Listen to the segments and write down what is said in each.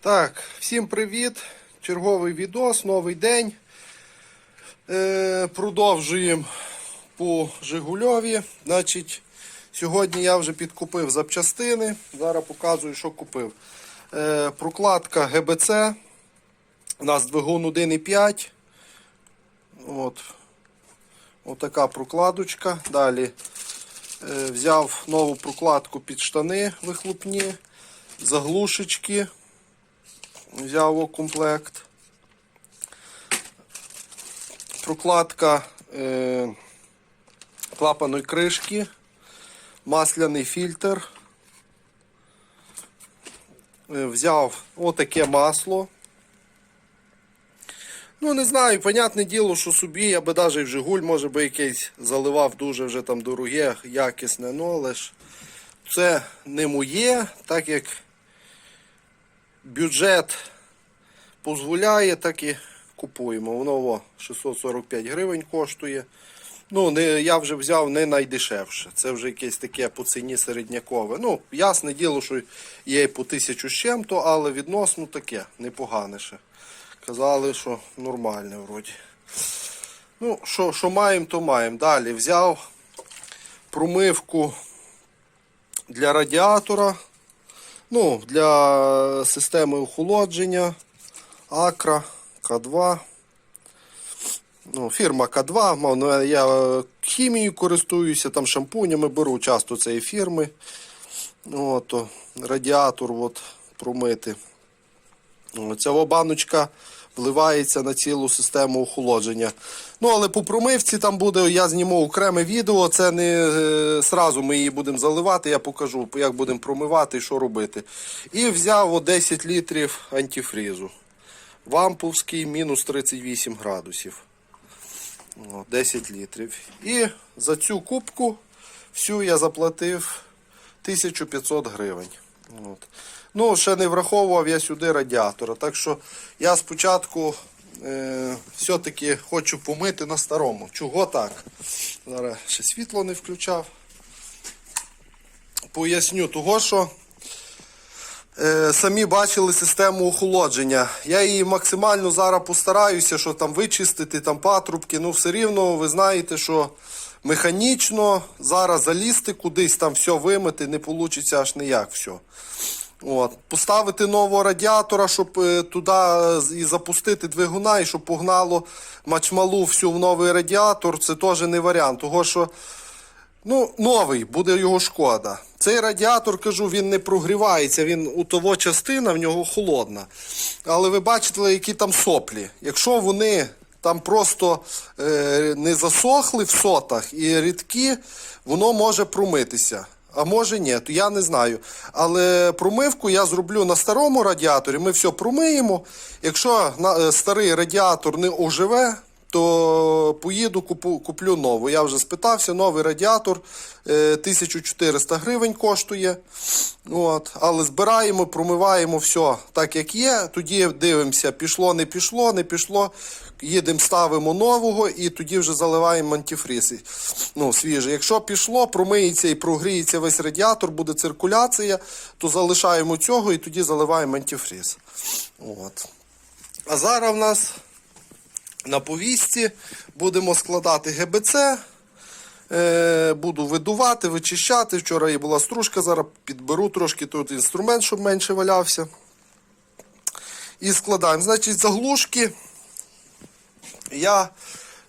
Так, всім привіт! Черговий відос, новий день. Е, продовжуємо по Жигульові. Значить, сьогодні я вже підкупив запчастини. Зараз показую, що купив. Е, прокладка ГБЦ. У нас двигун 1,5. От. Отака прокладочка. Далі е, взяв нову прокладку під штани вихлопні, заглушечки. Взяв комплект. Прокладка е, клапаної кришки, масляний фільтр. Е, взяв отаке масло. Ну, не знаю, понятне діло, що собі я би навіть в Жигуль, може би якийсь заливав дуже вже там дороге, якісне, ну але ж це не моє, так як бюджет дозволяє, так і купуємо. Воно о, 645 гривень коштує. Ну, не, я вже взяв не найдешевше. Це вже якесь таке по ціні середнякове. Ну, ясне діло, що є і по тисячу з чим-то, але відносно таке, непогане ще. Казали, що нормальне вроді. Ну, що, що маємо, то маємо. Далі взяв промивку для радіатора. Ну, для системи охолодження. Акра, К2. Ну, фірма К2. ну, Я е, хімією користуюся, там шампунями беру часто цієї фірми. От, радіатор от, промити. Ця баночка вливається на цілу систему охолодження. Ну, але по промивці там буде, я зніму окреме відео. Це не е, сразу ми її будемо заливати, я покажу, як будемо промивати і що робити. І взяв о, 10 літрів антифрізу. Вамповський мінус 38 градусів. 10 літрів. І за цю кубку всю я заплатив 1500 гривень. От. Ну, ще не враховував я сюди радіатора. Так що я спочатку е, все-таки хочу помити на старому. Чого так? Зараз ще світло не включав. Поясню того, що е, самі бачили систему охолодження. Я її максимально зараз постараюся, що там вичистити, там патрубки. Ну, все рівно ви знаєте, що механічно зараз залізти кудись там все вимити, не вийде аж ніяк все. От. Поставити нового радіатора, щоб е, туди е, і запустити двигуна, і щоб погнало мачмалу всю в новий радіатор, це теж не варіант. Того, що Ну, новий, буде його шкода. Цей радіатор, кажу, він не прогрівається, він у того частина в нього холодна. Але ви бачите, які там соплі. Якщо вони там просто е, не засохли в сотах і рідкі, воно може промитися. А може ні, то я не знаю. Але промивку я зроблю на старому радіаторі. Ми все промиємо. Якщо е, старий радіатор не оживе, то поїду купу, куплю нову. Я вже спитався, новий радіатор е, 1400 гривень коштує. От. Але збираємо, промиваємо все так, як є. Тоді дивимося, пішло, не пішло, не пішло. Їдемо, ставимо нового і тоді вже заливаємо антифріз. Ну, свіжий. Якщо пішло, промиється і прогріється весь радіатор, буде циркуляція, то залишаємо цього і тоді заливаємо антифріз. От. А зараз в нас на повістці. Будемо складати ГБЦ. Е, буду видувати, вичищати. Вчора і була стружка, зараз підберу трошки тут інструмент, щоб менше валявся. І складаємо. Значить, заглушки я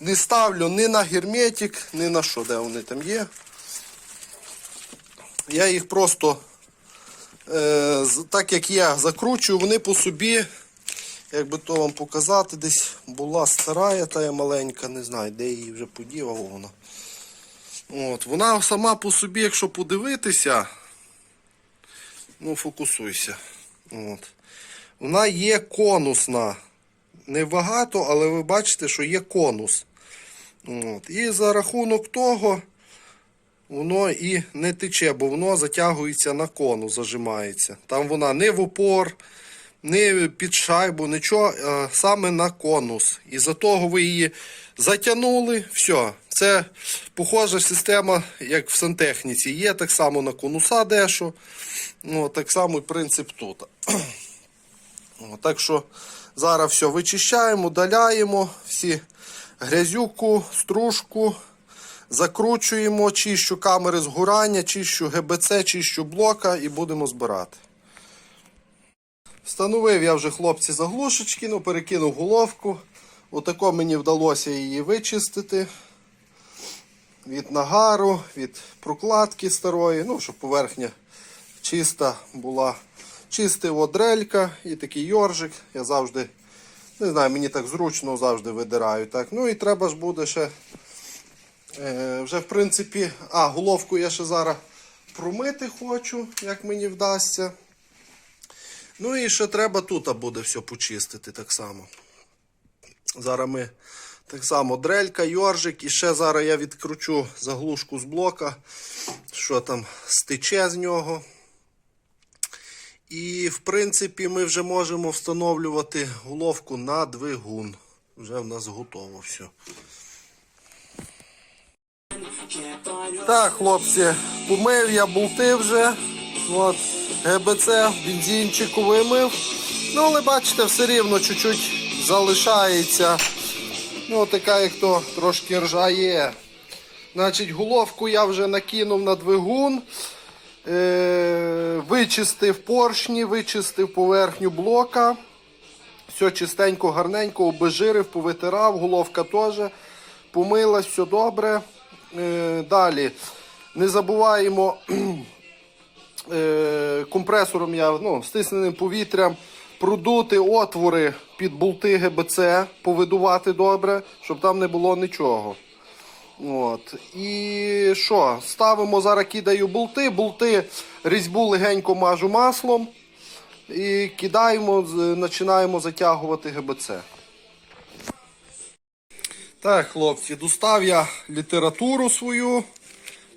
не ставлю ні на герметик, ні на що, де вони там є. Я їх просто, е, так як я закручую, вони по собі як би то вам показати, десь була стара, та я маленька, не знаю, де її вже поділа вона. От, вона сама по собі, якщо подивитися, ну, фокусуйся. От. Вона є конусна. Небагато, але ви бачите, що є конус. От. І за рахунок того воно і не тече, бо воно затягується на конус, зажимається. Там вона не в упор, не під шайбу, нічого, а саме на конус. І за того ви її затягнули, все. Це похожа система, як в сантехніці. Є так само на конуса дещо. Ну, так само і принцип тут. Так що зараз все вичищаємо, удаляємо всі грязюку, стружку, закручуємо, чищу камери згорання, чищу ГБЦ, чищу блока і будемо збирати. Встановив я вже хлопці заглушечки, ну перекинув головку. Отако мені вдалося її вичистити від нагару, від прокладки старої, ну, щоб поверхня чиста була. Чистив одрелька і такий йоржик. Я завжди, не знаю, мені так зручно завжди видираю. Так. Ну і треба ж буде ще. Е, вже в принципі, а, головку я ще зараз промити хочу, як мені вдасться. Ну і ще треба тут буде все почистити так само. Зараз ми так само дрелька, йоржик, і ще зараз я відкручу заглушку з блока, що там стече з нього. І, в принципі, ми вже можемо встановлювати головку на двигун. Вже в нас готово все. Так, хлопці, помив я болти вже. От, ГБЦ, бензинчику вимив. Ну, але бачите, все рівно чуть-чуть залишається. Ну, така як то трошки ржа є. Значить, головку я вже накинув на двигун. Е, вичистив поршні, вичистив поверхню блока. Все чистенько, гарненько, обезжирив, повитирав, головка теж помилась, все добре. Е, далі. Не забуваємо компресором я ну, стисненим повітрям продути отвори під болти ГБЦ, повидувати добре, щоб там не було нічого. От. І що? Ставимо зараз кидаю болти, болти різьбу легенько мажу маслом і кидаємо, починаємо затягувати ГБЦ. Так, хлопці, достав я літературу свою.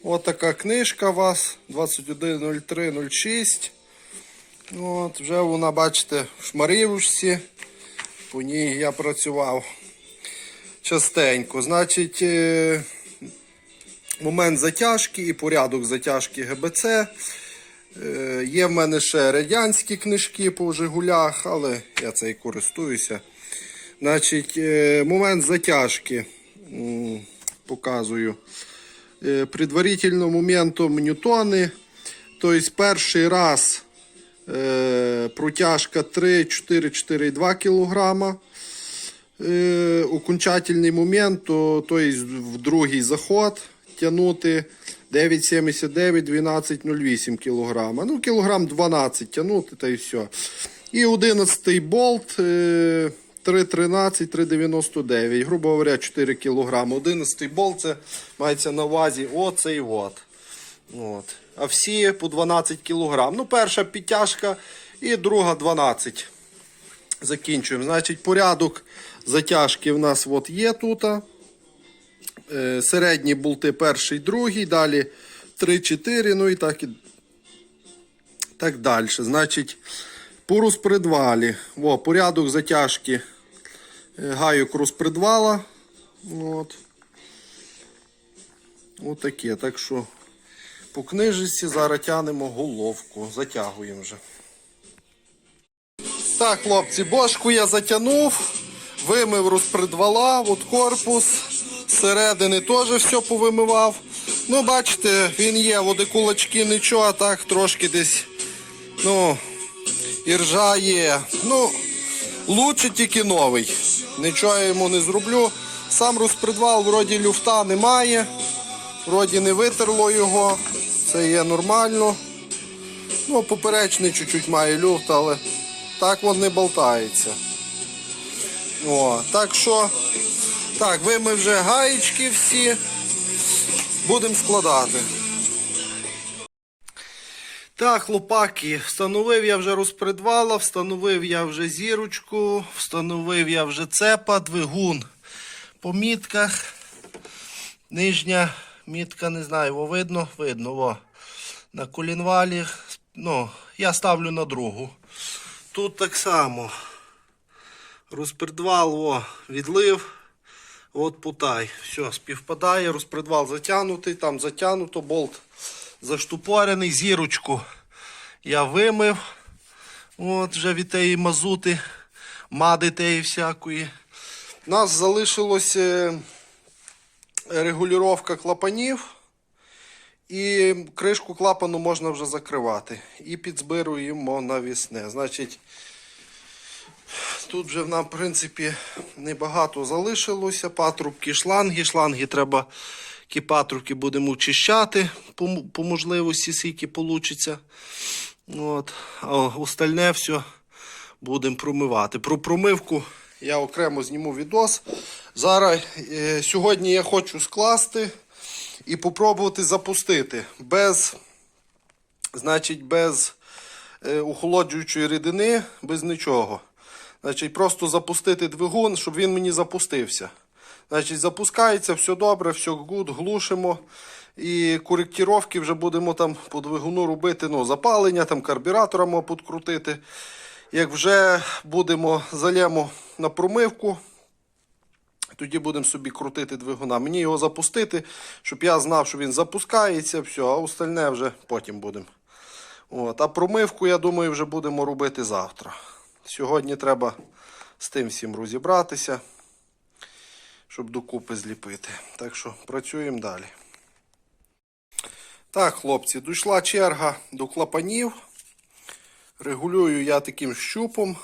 От така книжка у вас 210306. От, вже вона, бачите, в шмарівушці. По ній я працював частенько. Значить, е, момент затяжки і порядок затяжки ГБЦ. Е, Є в мене ще радянські книжки по Жигулях, але я цей користуюся. Значить, е, момент затяжки показую. Е, Предварительно моментом ньютони. Тобто перший раз е, протяжка 3, 4, 4,2 кг. Окончательний момент, то, то есть в другий заход тягнути 9,79, 12,08 кг. Ну, кілограм 12 тягнути та і все. І 11 болт е, 3,13, 3,99. Грубо говоря, 4 кг. 11 болт це мається на увазі оцей от. От. А всі по 12 кг. Ну, перша підтяжка і друга 12. Закінчуємо. Значить, порядок затяжки в нас от є тут. Е, Середні болти перший, другий, далі 3-4, ну і так і так далі. Значить, по розпредвалі. Порядок затяжки гайок розпредвала. От. Отаке. Так що по книжці зараз тянемо головку. Затягуємо вже. Так, хлопці, бошку я затягнув, вимив розпредвала, от корпус, зсередини теж все повимивав. Ну, бачите, він є, води кулачки нічого, так трошки десь, ну, і ржа є. Ну, лучше тільки новий. Нічого я йому не зроблю. Сам розпредвал, вроді люфта немає, вроді не витерло його, це є нормально. Ну, поперечний чуть-чуть має люфт, але так він не болтається. О, так що, так, ви ми вже гаєчки всі. Будемо складати. Так, хлопаки, встановив я вже розпредвала, встановив я вже зірочку, встановив я вже цепа, двигун по мітках. Нижня мітка, не знаю, во видно, видно, во. На колінвалі. Ну, я ставлю на другу. Тут так само. Розпредвал, о, відлив. От путай. Все, співпадає, розпредвал затягнутий, там затягнуто, болт заштупорений, зірочку я вимив. От вже від тієї мазути, мади тієї всякої. Нас залишилось е, регулювання клапанів. І кришку клапану можна вже закривати. І підзбируємо навісне. Значить, тут вже нам, в принципі, небагато залишилося. Патрубки, шланги. Шланги треба, ті патрубки будемо очищати по, по можливості, скільки вийде. От. А остальне все будемо промивати. Про промивку я окремо зніму відос. Зараз е, сьогодні я хочу скласти і попробувати запустити без, значить, без е, охолоджуючої рідини, без нічого. Значить, просто запустити двигун, щоб він мені запустився. Значить, запускається, все добре, все гуд, глушимо. І коректировки вже будемо там по двигуну робити ну, запалення, там карбюратора підкрутити. Як вже будемо залємо на промивку, тоді будемо собі крутити двигуна. Мені його запустити, щоб я знав, що він запускається, все, а остальне вже потім будемо. От. А промивку, я думаю, вже будемо робити завтра. Сьогодні треба з тим всім розібратися, щоб докупи зліпити. Так що працюємо далі. Так, хлопці, дійшла черга до клапанів. Регулюю я таким щупом.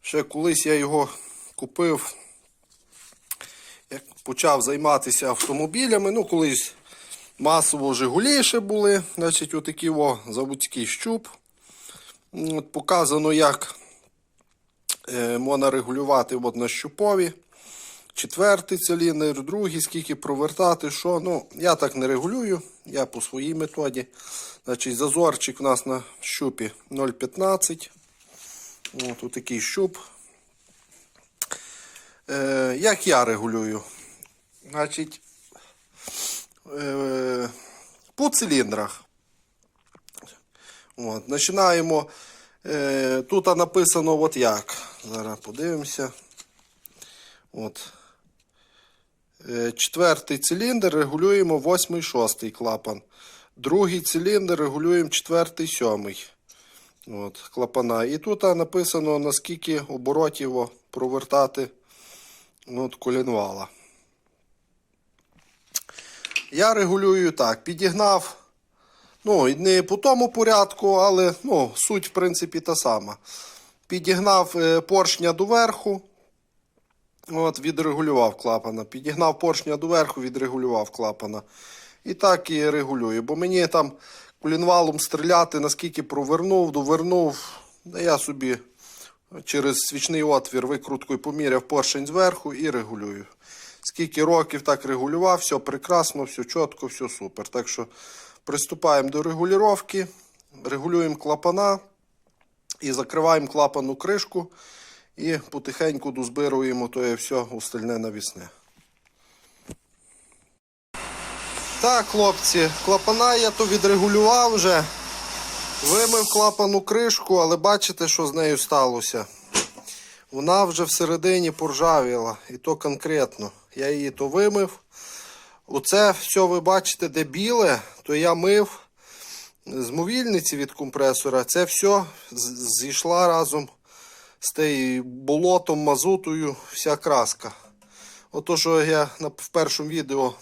Ще колись я його купив як почав займатися автомобілями, ну колись масово Жигулі ще були, значить, отакий о, заводський щуп. От показано, як е, можна регулювати от на щупові. Четвертий циліндр, другий, скільки провертати, що. Ну, я так не регулюю, я по своїй методі. Значить, зазорчик у нас на щупі 0,15. От такий щуп. Е, як я регулюю? Значить, е, по циліндрах. От, починаємо. Е, тут написано от як. Зараз подивимося. От. Е, четвертий циліндр регулюємо восьмий, шостий клапан. Другий циліндр регулюємо четвертий, сьомий. От, клапана. І тут написано, наскільки оборотів провертати от, колінвала. Я регулюю так. Підігнав. Ну, не по тому порядку, але ну, суть, в принципі, та сама. Підігнав е, поршня доверху. От, відрегулював клапана. Підігнав поршня доверху, відрегулював клапана. І так і регулюю. Бо мені там колінвалом стріляти, наскільки провернув, довернув. Я собі через свічний отвір викруткою поміряв поршень зверху і регулюю. Скільки років так регулював, все прекрасно, все чітко, все супер. Так що приступаємо до регулювання, регулюємо клапана і закриваємо клапану кришку і потихеньку дозбируємо то все остальне навісне. Так, хлопці, клапана я то відрегулював вже. Вимив клапану кришку, але бачите, що з нею сталося. Вона вже всередині поржавіла, і то конкретно. Я її то вимив. Оце все ви бачите, де біле, то я мив з мовільниці від компресора. Це все зійшла разом з тією болотом, мазутою, вся краска. Ото, що я в першому відео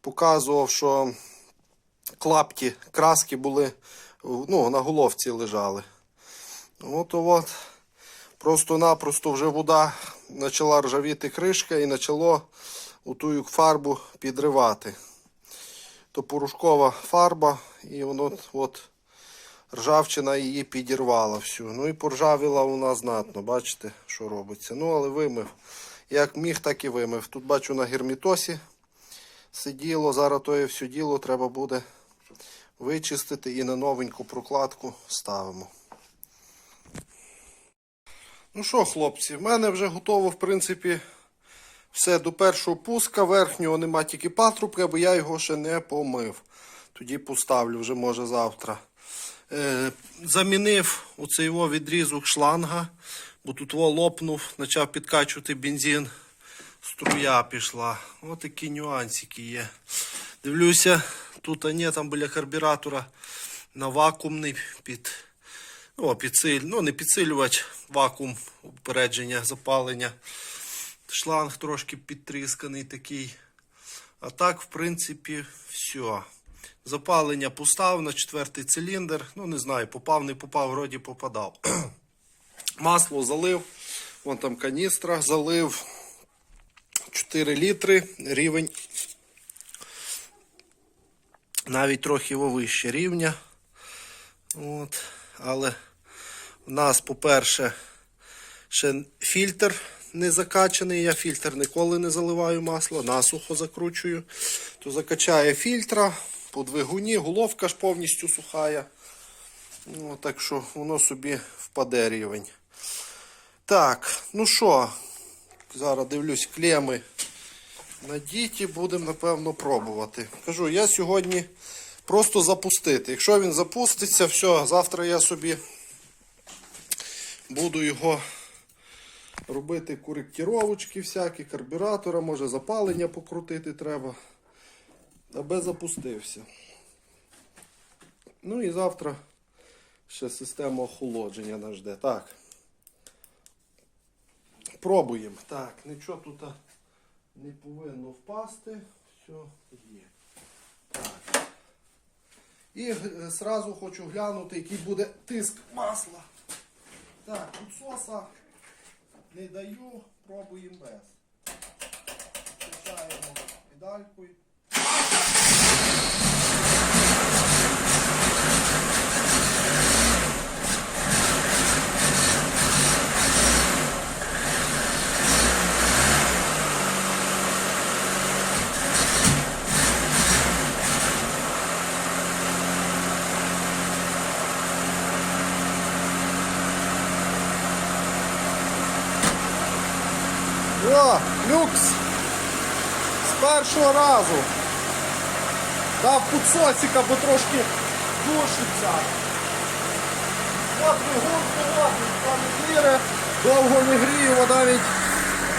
показував, що клапті краски були ну, на головці лежали. От от. Просто-напросто вже вода почала ржавіти кришка і почало ту фарбу підривати. То порошкова фарба, і воно от ржавчина її підірвала всю. Ну і поржавіла вона знатно, бачите, що робиться. Ну, але вимив. Як міг, так і вимив. Тут бачу на гермітосі сиділо, зараз то все діло треба буде вичистити і на новеньку прокладку ставимо. Ну що, хлопці, в мене вже готово, в принципі, все до першого пуска. Верхнього нема тільки патрубка, бо я його ще не помив. Тоді поставлю вже, може, завтра. Е, замінив оцей його відрізок шланга, бо тут во лопнув, почав підкачувати бензин. Струя пішла. Ось такі нюансики є. Дивлюся, тут а ні, там біля карбюратора на вакуумний під. О, підсиль... ну, не підсилювач, вакуум, упередження, запалення. Шланг трошки підтрісканий такий. А так, в принципі, все. Запалення постав на четвертий циліндр. Ну, не знаю, попав, не попав, вроді попадав. Масло залив. Вон там каністра залив. 4 літри. Рівень. Навіть трохи його вище рівня. От. Але в нас, по-перше, ще фільтр не закачаний. Я фільтр ніколи не заливаю масло, насухо закручую. То закачає фільтра по двигуні, головка ж повністю сухая. Ну, так що воно собі впаде рівень. Так, ну що, зараз дивлюсь клеми надіті, будемо, напевно, пробувати. Кажу, я сьогодні просто запустити. Якщо він запуститься, все, завтра я собі буду його робити коректіровочки всякі, карбюратора, може запалення покрутити треба. Аби запустився. Ну і завтра ще система охолодження нас жде. Так. Пробуємо. Так, нічого тут не повинно впасти. Все є. Так. І е, зразу хочу глянути, який буде тиск масла. Так, підсоса не даю, пробуємо без. Качаємо педалькою. О, люкс! З першого разу. Дав підсосика, бо трошки душиться. От двигун холодний, там не довго не грію, бо навіть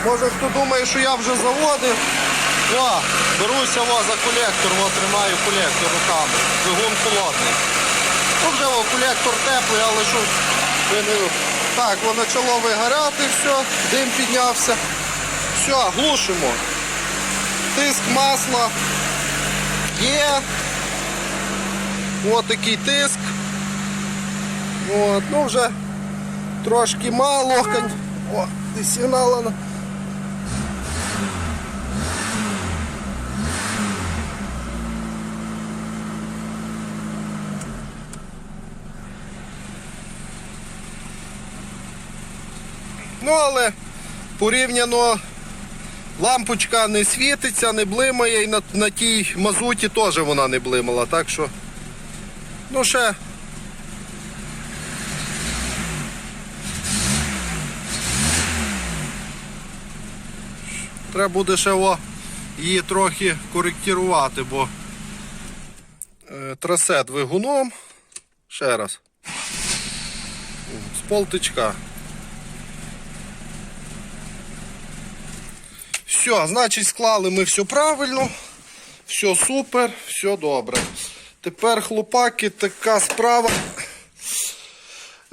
може хто думає, що я вже заводив. О, беруся о, за колектор, о, тримаю колектор руками. Двигун холодний. Ну вже о, колектор теплий, але що ви не... Так, воно почало вигоряти, все, дим піднявся. Все, глушимо. Тиск масла є. Ось такий тиск. От, ну вже трошки мало. О, десь сигнала. на- Ну, але порівняно лампочка не світиться, не блимає, і на, на тій мазуті теж вона не блимала. Так що, ну ще. Треба буде ще о, її трохи коректувати, бо е, трасе двигуном. Ще раз. З полтичка. Все, значить, склали ми все правильно, все супер, все добре. Тепер, хлопаки, така справа.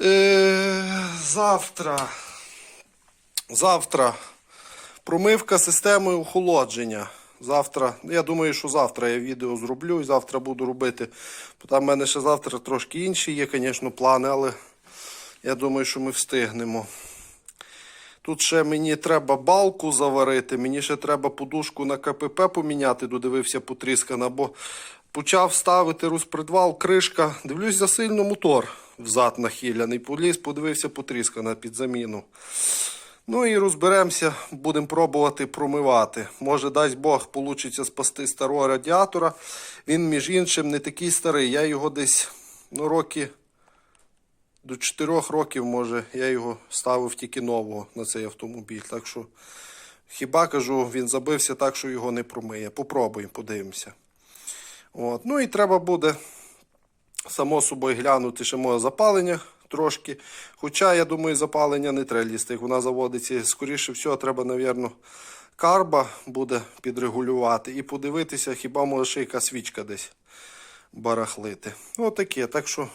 Е, завтра. Завтра промивка системи охолодження. Завтра, я думаю, що завтра я відео зроблю і завтра буду робити. Там в мене ще завтра трошки інші є, звісно, плани, але я думаю, що ми встигнемо. Тут ще мені треба балку заварити, мені ще треба подушку на КПП поміняти, додивився потріскана, бо почав ставити розпредвал, кришка. Дивлюсь, засильно мотор взад нахиляний. Поліз, подивився потріскана під заміну. Ну і розберемося, будемо пробувати промивати. Може, дасть Бог, вийде спасти старого радіатора. Він, між іншим, не такий старий. Я його десь ну, роки до 4 років, може, я його ставив тільки нового на цей автомобіль. Так що, хіба кажу, він забився так, що його не промиє. Попробуємо, подивимося. От. Ну і треба буде, само собою, глянути ще моє запалення трошки. Хоча, я думаю, запалення не треба лізти. Як вона заводиться, скоріше всього, треба, мабуть, карба буде підрегулювати і подивитися, хіба може ще яка свічка десь барахлити. Отаке. Так що.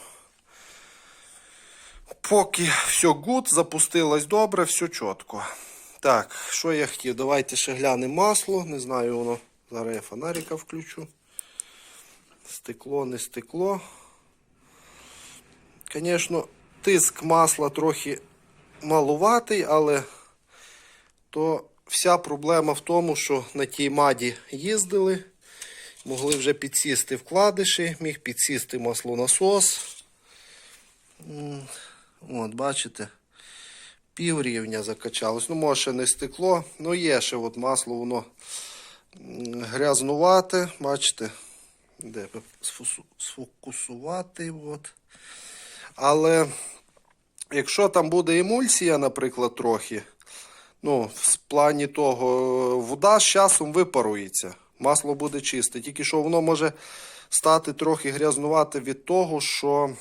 Поки все гуд, запустилось добре, все чітко. Так, що я хотів? Давайте ще глянемо масло. Не знаю, воно. Зараз я фонарика включу. Стекло, не стекло. Звісно, тиск масла трохи малуватий, але то вся проблема в тому, що на тій маді їздили, могли вже підсісти вкладиші, міг підсісти маслонасос. От, бачите, пів закачалось. Ну, може, ще не стекло. Ну, є ще от масло, воно грязнувате, бачите, де сфокусувати. От. Але якщо там буде емульсія, наприклад, трохи, ну, в плані того, вода з часом випарується. Масло буде чисте. Тільки що воно може стати трохи грязнувати від того, що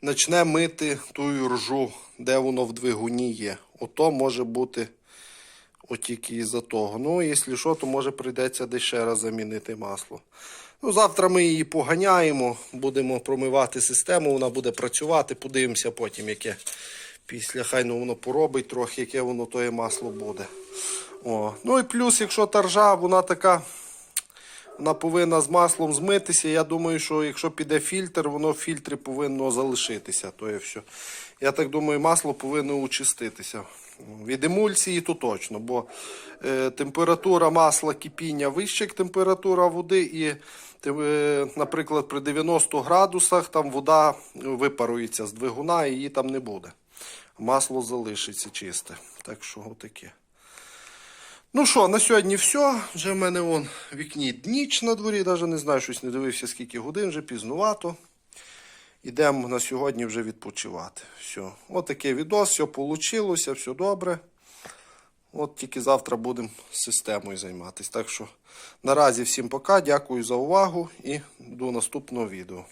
почне мити ту ржу, де воно в двигуні є. Ото може бути от тільки із-за того. Ну, якщо що, то може прийдеться десь ще раз замінити масло. Ну, завтра ми її поганяємо, будемо промивати систему, вона буде працювати, подивимося потім, яке після хай ну, воно поробить трохи, яке воно тоє масло буде. О. Ну і плюс, якщо та ржа, вона така, вона повинна з маслом змитися. Я думаю, що якщо піде фільтр, воно в фільтрі повинно залишитися. То є все. Я так думаю, масло повинно очиститися. Від емульсії то точно, бо е, температура масла кипіння вища, як температура води, і, е, наприклад, при 90 градусах там вода випарується з двигуна і її там не буде. Масло залишиться чисте. Так що отаке. Ну що, на сьогодні все. Вже в мене вон вікні ніч на дворі, навіть не знаю, щось не дивився, скільки годин, вже пізнувато. Ідемо на сьогодні вже відпочивати. Все. От таке відос, все вийшло, все добре. От тільки завтра будемо системою займатися. Так що наразі всім пока, дякую за увагу і до наступного відео.